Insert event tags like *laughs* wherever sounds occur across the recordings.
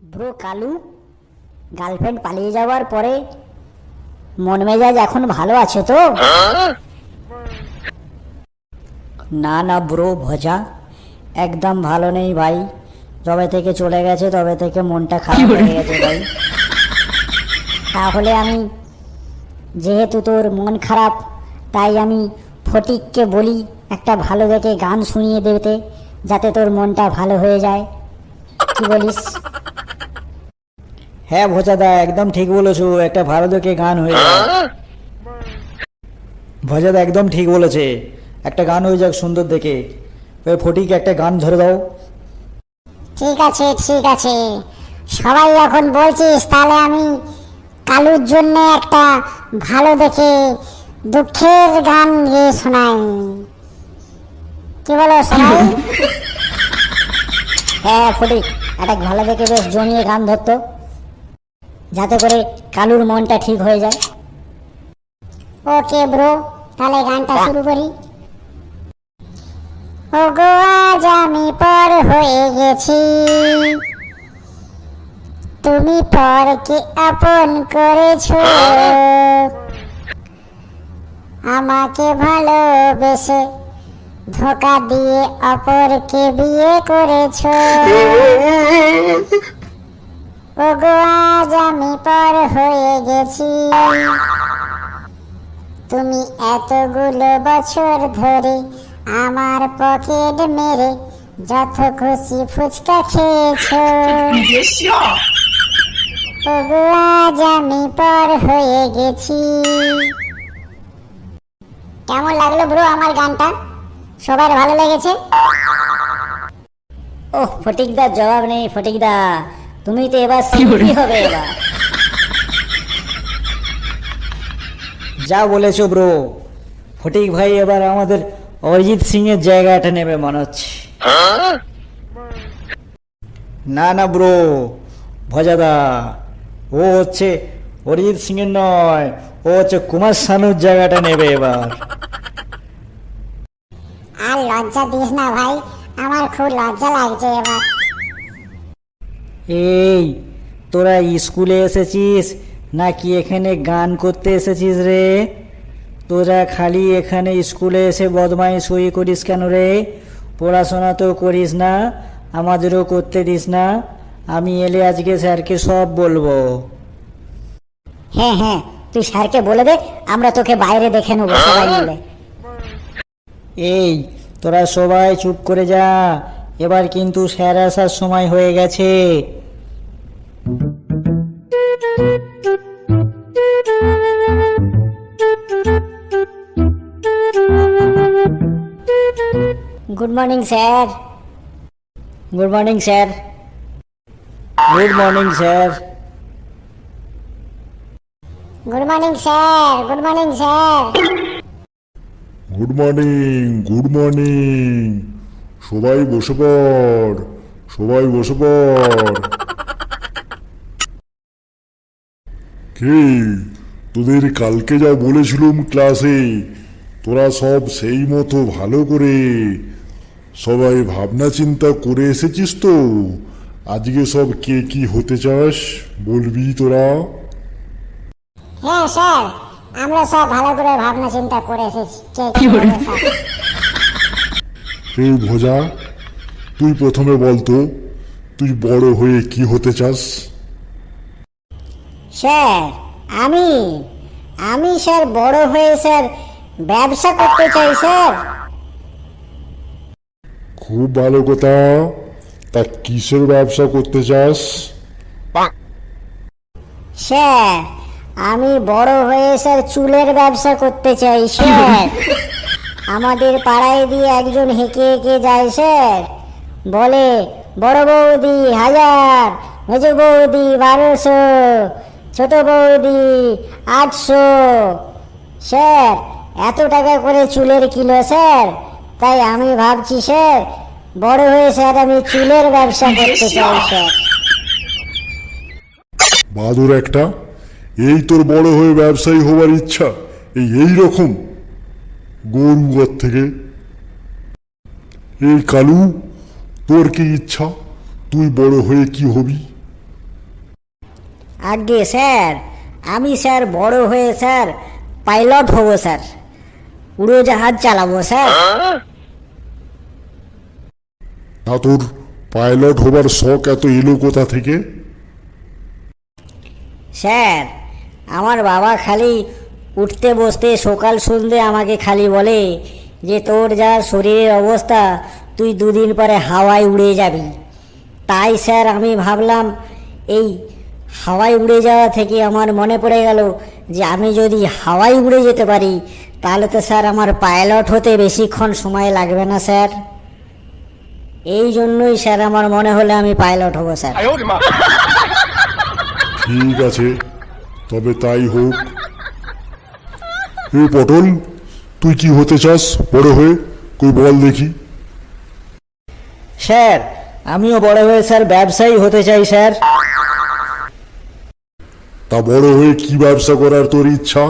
Bro, Kalu girlfriend পালিয়ে যাওয়ার পরে মন মেজাজ এখন ভালো আছে তো? না না ব্রো, ভজা। একদম ভালো নেই ভাই। যবে থেকে চলে গেছে, তবে থেকে মনটা খারাপ হয়ে গেছে ভাই। তাহলে আমি, যেহেতু তোর মন খারাপ, তাই আমি ফটিককে বলি একটা ভালো দেখে গান শুনিয়ে দেতে যাতে তোর মনটা ভালো হয়ে যায়। কি বলিস? হ্যাঁ ভোজাদা একদম ঠিক বলেছ একটা ভালো দেখে গান হয়ে যাক। ভোজাদা একদম ঠিক বলেছে। একটা গান হয়ে যাক সুন্দর দেখে। ওই ফটিকে একটা গান ধরে দাও। ঠিক আছে ঠিক আছে। সবাই যখন বলছিস তাহলে আমি কালুর জন্য একটা ভালো দেখে দুঃখের গান গিয়ে শোনাই। কি বলো সবাই? *laughs* হ্যাঁ ফটিক একটা ভালো দেখে বেশ জমিয়ে গান ধরতো। যাতে করে কালুর মনটা ঠিক হয়ে যায়। ওকে ব্রো, তাহলে গানটা শুরু করি। ওগো, আজ আমি পর হয়ে গেছি। তুমি পর পরকে আপন করেছ। আমাকে ভালোবেসে ধোকা দিয়ে অপরকে বিয়ে করেছ। ওগো, আজ আমি পর হয়ে গেছি। তুমি এতগুলো বছর ধরে আমার পকেট মেরে যত খুশি ফুচকা খেয়েছো। ওগো, আজ আমি পর হয়ে গেছি। কেমন লাগল ব্রো আমার গানটা? সবার ভালো লেগেছে? ওহ, ফটিকদার জবাব নেই, ফটিকদা। তুমি তো এবার শিল্পী হবে এবার। যা বলেছ ব্রো ফটিক ভাই এবার আমাদের অরিজিৎ সিং এর জায়গাটা নেবে মনে হচ্ছে। না না ব্রো ভজাদা ও হচ্ছে অরিজিৎ সিং এর নয় ও হচ্ছে কুমার শানুর জায়গাটা নেবে এবার। আর লজ্জা দিস না ভাই আমার খুব লজ্জা লাগছে এবার। এই তোরা স্কুলে এসেছিস? নাকি এখানে গান করতে এসেছিস রে? তোরা খালি এখানে স্কুলে এসে বদমাইশ হই করিস কেন রে? পড়াশোনা তো করিস না আমাদেরও করতে দিস না। আমি এলে আজকে স্যারকে সব বলব। হ্যাঁ হ্যাঁ তুই স্যারকে বলে দে আমরা তোকে বাইরে দেখে নেব সবাই মিলে। এই তোরা সবাই চুপ করে যা। এবার কিন্তু স্যার আসার সময় হয়ে গেছে। Good morning sir good morning sir good morning sir good morning sir good morning sir good morning good morning সবাই বসে পড় সবাই বসে পড় কি? তোদের কালকে যা বলেছিলুম ক্লাসে তোরা সব সেই মতো ভালো করে সবাই ভাবনা চিন্তা করে এসেছিস তো। আজকে সব কে কি হতে চাস বলবি তোরা? হ্যাঁ স্যার আমরা সব ভালো করে ভাবনা চিন্তা করে এসেছি। কে কি হবে স্যার এই ভোজা তুই প্রথমে বলতো তুই বড় হয়ে কি হতে চাস? স্যার আমি আমি স্যার বড় হয়ে স্যার ব্যবসা করতে চাই স্যার। খুব ভালো কথা। তা কিসের ব্যবসা করতে চাস? স্যার আমি বড় হয়ে স্যার চুলের ব্যবসা করতে চাই স্যার। আমাদের পাড়ায় দিয়ে একজন হেঁকে হেঁকে যায় স্যার। বলে বড় বৌদি হাজার। মেজ বৌদি বারোশো। ছোট বৌদি আটশো। স্যার এত টাকা করে চুলের কিলো স্যার। তাই আমি ভাবছি স্যার বড় হয়ে স্যার আমি চুলের ব্যবসা করতে চাই স্যার। বাদুর একটা এই তোর বড় হয়ে ব্যবসায়ী হবার ইচ্ছা এই এই রকম। গরুগর থেকে। এই কালু তোর কি ইচ্ছা? তুই বড় হয়ে কি হবি? আগে স্যার আমি স্যার বড় হয়ে স্যার পাইলট হব স্যার। উড়োজাহাজ চালাবো স্যার। তা তোর পাইলট হবার শখ এত এলো কোথা থেকে? স্যার আমার বাবা খালি উঠতে বসতে সকাল সন্ধে আমাকে খালি বলে যে তোর যা শরীরের অবস্থা তুই দুদিন পরে হাওয়ায় উড়ে যাবি। তাই স্যার আমি ভাবলাম এই হাওয়ায় উড়ে যাওয়া থেকে আমার মনে পড়ে গেল যে আমি যদি হাওয়ায় উড়ে যেতে পারি তাহলে তো স্যার আমার পাইলট হতে বেশিক্ষণ সময় লাগবে না স্যার। এই জন্যই স্যার আমার মনে হলে আমি পাইলট হব স্যার। ঠিক আছে তবে তাই হোক। এ পটল তুই কি হতে চাস? বড় হয়ে কই বল দেখি। স্যার আমিও বড় হয়ে স্যার ব্যবসায়ী হতে চাই স্যার। তা বড় হয়ে কি ব্যবসা করার তোর ইচ্ছা?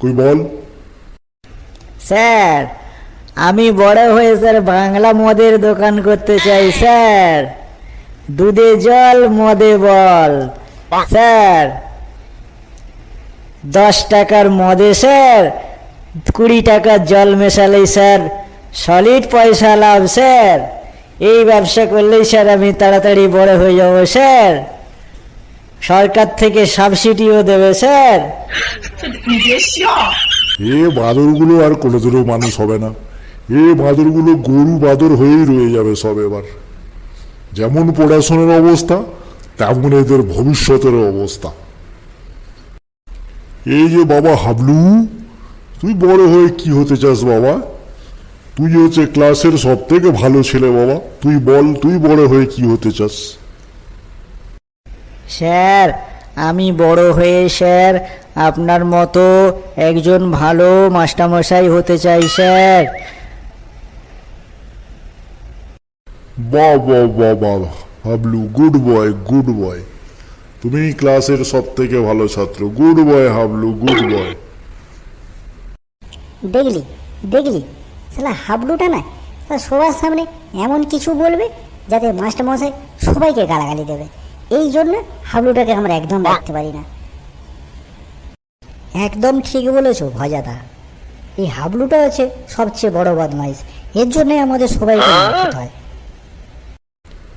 কই বল। স্যার, আমি বড় হয়ে স্যার বাংলা মদের দোকান করতে চাই, স্যার। দুধে জল, মদে বল। স্যার, দশ টাকার মদে, স্যার। কুড়ি টাকার জল মেশালেই, স্যার। সলিড পয়সা লাভ, স্যার। এই ব্যবসা করলেই, স্যার, আমি তাড়াতাড়ি বড় হয়ে যাব, স্যার। সরকার থেকে সাবসিডিও দেবে, স্যার। এ বাদরগুলো আর কোনোদিনও মানুষ হবে না। এ বাদরগুলো গরু বাদর হয়েই রয়ে যাবে সব এবার। যেমন পড়াশোনার অবস্থা, তেমন এদের ভবিষ্যতের অবস্থা। এই যে বাবা হাবলু, তুই বড় হয়ে কি হতে চাস বাবা? তুই হচ্ছে ক্লাসের সব থেকে ভালো ছেলে বাবা। তুই বল, তুই বড় হয়ে কি হতে চাস? স্যার আমি বড় হয়ে স্যার আপনার মতো একজন ভালো মাস্টারমশাই হতে চাই স্যার। বাহ বাহ বাহ বাহ Hablu good boy good boy. তুমি ক্লাসের সব থেকে ভালো ছাত্র। Good boy Hablu good boy. দেখলি দেখলি? শালা হাবলুটা না তা সবার সামনে এমন কিছু বলবে যাতে মাস্টারমশাই সবাইকে গালাগালি দেবে। এই জন্য হাবলুটাকে আমরা একদম রাখতে পারি না। একদম ঠিক বলেছ ভজাদা। এই হাবলুটা হচ্ছে সবচেয়ে বড় বদমাইশ। এর জন্যই আমাদের সবাইকে মার হয়।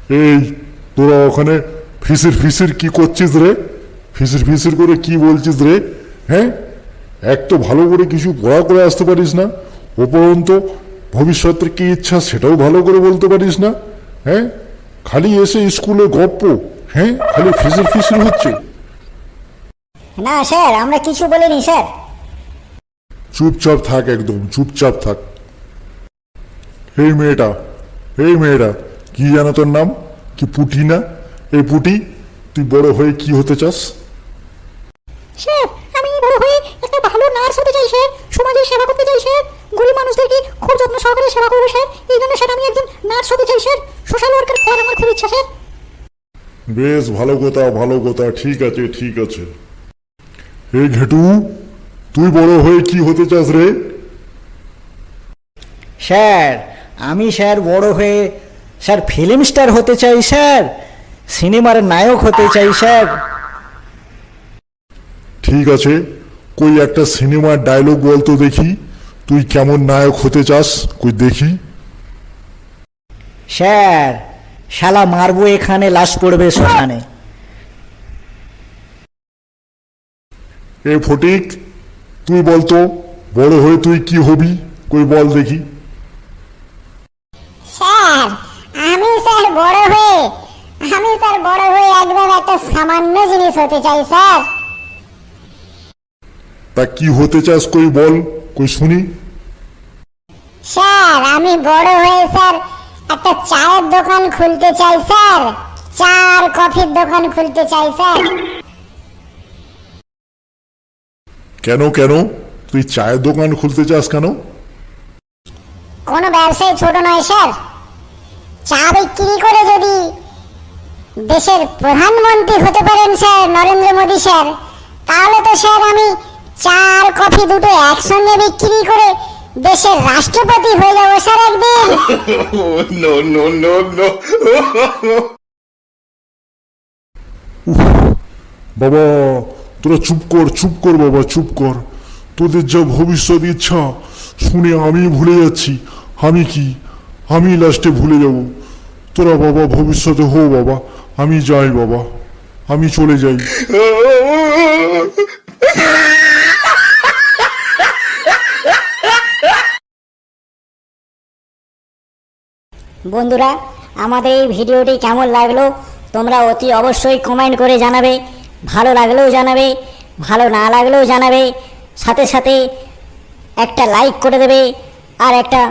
এই তোরা ওখানে ফিসির ফিসির কি করছিস রে? ফিসির ফিসির করে কি বলছিস রে? হ্যাঁ? এক তো ভালো করে কিছু পড়া করে আসতে পারিস না। উপরন্ত ভবিষ্যতের কি ইচ্ছা সেটাও ভালো করে বলতে পারিস না। হ্যাঁ? খালি এসে স্কুলে গপ্প। হ্যাঁ খালি ফিসির ফিসির হচ্ছে। না স্যার আমরা কিছু বলিনি স্যার। চুপচাপ থাক একদম চুপচাপ থাক। এই মেয়েটা এই মেয়েটা কি জানো তোর নাম? কি পুটি না? এই পুটি তুই বড় হয়ে কি হতে চাস? স্যার আমি বড় হয়ে একটা ভালো নার্স হতে চাই স্যার। সমাজের সেবা করতে চাই স্যার। গরিব মানুষদেরকে খুব যত্ন সহকারে সেবা করব স্যার? এই জন্য স্যার আমি একজন নার্স হতে চাই স্যার। সোশ্যাল ওয়ার্কার হওয়ার আমার খুব ইচ্ছা স্যার। বেশ ভালো কথা ভালো কথা ঠিক আছে ঠিক আছে। এই ঘেটু তুই বড় হয়ে কি হতে চাস রে? স্যার আমি স্যার বড় হয়ে স্যার ফিল্ম স্টার হতে চাই স্যার। সিনেমার নায়ক হতে চাই স্যার। ঠিক আছে কই একটা সিনেমার ডায়লগ বলতো দেখি। তুই কেমন নায়ক হতে চাস কই দেখি। স্যার শালা মারবো এখানে লাশ পড়বে শ্মশানে এ ফটিক তুই বলতো বড় হয়ে তুই কি হবি? কই বল দেখি। স্যার আমি স্যার বড় হয়ে আমি স্যার বড় হয়ে একদম একটা সামান্য জিনিস হতে চাই স্যার। তা কি হতে চাস কই বল কই শুনি। স্যার আমি বড় হয়ে স্যার একটা চায়ের দোকান খুলতে চাই স্যার। চা আর কফির দোকান খুলতে চাই স্যার। কেন কেন? তুই চায়ের দোকান খুলতে চাস কেন? কোনো ব্যবসায়ী ছোট নয় স্যার। চা বিক্রি করে যদি দেশের প্রধানমন্ত্রী হতে পারেন স্যার নরেন্দ্র মোদী স্যার তাহলে তো স্যার আমি চা আর কফি দুটো একসঙ্গে বিক্রি করে দেশের রাষ্ট্রপতি হয়ে যাব স্যার একদিন। *laughs* No, no, no, no. *laughs* বাবা তোরা চুপ কর চুপ কর বাবা চুপ কর। তোদের যা ভবিষ্যৎ ইচ্ছা শুনে আমি ভুলে যাচ্ছি। আমি কি? আমি লাস্টে ভুলে যাব। তোরা বাবা ভবিষ্যতে হো বাবা। আমি যাই বাবা। আমি চলে যাই। *laughs* বন্ধুরা, আমাদের এই ভিডিওটি কেমন লাগল? তোমরা অতি অবশ্যই কমেন্ট করে জানাবে, ভালো লাগলেও জানাবে, ভালো না লাগলেও জানাবে, সাথে সাথে একটা লাইক করে দেবে, আর একটা